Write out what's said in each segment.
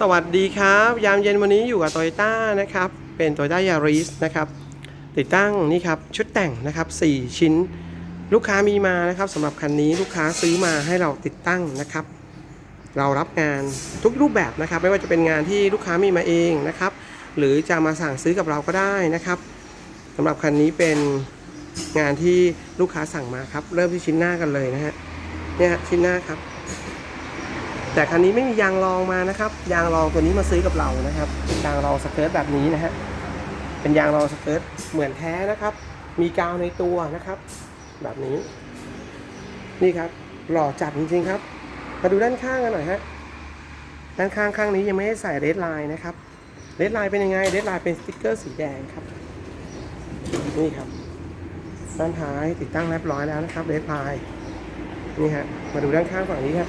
สวัสดีครับ ยามเย็นวันนี้อยู่กับ Toyota นะครับ เป็น Toyota Yaris นะครับ ติดตั้งนี่ครับ ชุดแต่งนะครับ 4 ชิ้น ลูกค้ามีมานะครับสำหรับคันนี้ลูกค้าซื้อมาให้เราติดตั้งนะครับ เรารับงานทุกรูปแบบนะครับ ไม่ว่าจะเป็นงานที่ลูกค้ามีมาเองนะครับ หรือจะมาสั่งซื้อกับเราก็ได้นะครับสำหรับคันนี้เป็นงานที่ลูกค้าสั่งมาครับ เริ่มที่ชิ้นหน้ากันเลยนะฮะเนี่ยชิ้นหน้าครับ แต่คันนี้ไม่มียางรองมานะครับ ยางรองตัวนี้มาซื้อกับเรานะครับยางรองสเกิร์ตแบบนี้นะฮะเป็นยางรองสเกิร์ตเหมือนแท้นะครับ มีกาวในตัวนะครับ แบบนี้ นี่ครับ หล่อจัดจริงๆครับ มาดูด้านข้างกันหน่อยฮะด้านข้างข้างนี้ยังไม่ได้ใส่เรดไลน์นะครับเรดไลน์เป็นยังไงเรดไลน์เป็นสติ๊กเกอร์สีแดงครับนี่ครับด้านท้ายติดตั้งเรียบร้อยแล้วนะครับเรดไลน์นี่ฮะมาดูด้านข้างฝั่งนี้ครับ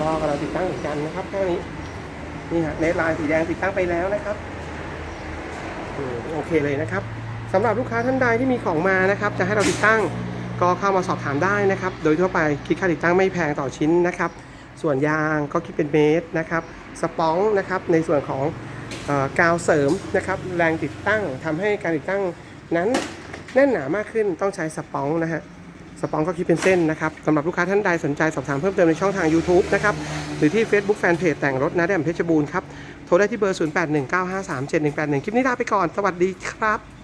ก็กำลังติดตั้งเหมือนกันนะครับข้างนี้นี่ฮะเลดไลน์สีแดงติดตั้งไปแล้วนะครับโอเคเลยนะครับสำหรับลูกค้าท่านใดที่มีของมานะครับ จะให้เราติดตั้งก็เข้ามาสอบถามได้นะครับ โดยทั่วไปคิดค่าติดตั้งไม่แพงต่อชิ้นนะครับ ส่วนยางก็คิดเป็นเมตรนะครับ สปองนะครับในส่วนของกาวเสริมนะครับ แรงติดตั้งทำให้การติดตั้งนั้นแน่นหนามากขึ้นต้องใช้สปองนะฮะ สปองก็คิดเป็นเส้นนะครับสำหรับลูกค้าท่านใดสนใจสอบถามเพิ่มเติมในช่องทาง YouTube นะครับหรือที่ Facebook Fanpage แต่งรถนะแดมเพชรบูรณ์ครับ โทรได้ที่เบอร์ 0819537181 คลิปนี้ลาไปก่อน สวัสดีครับ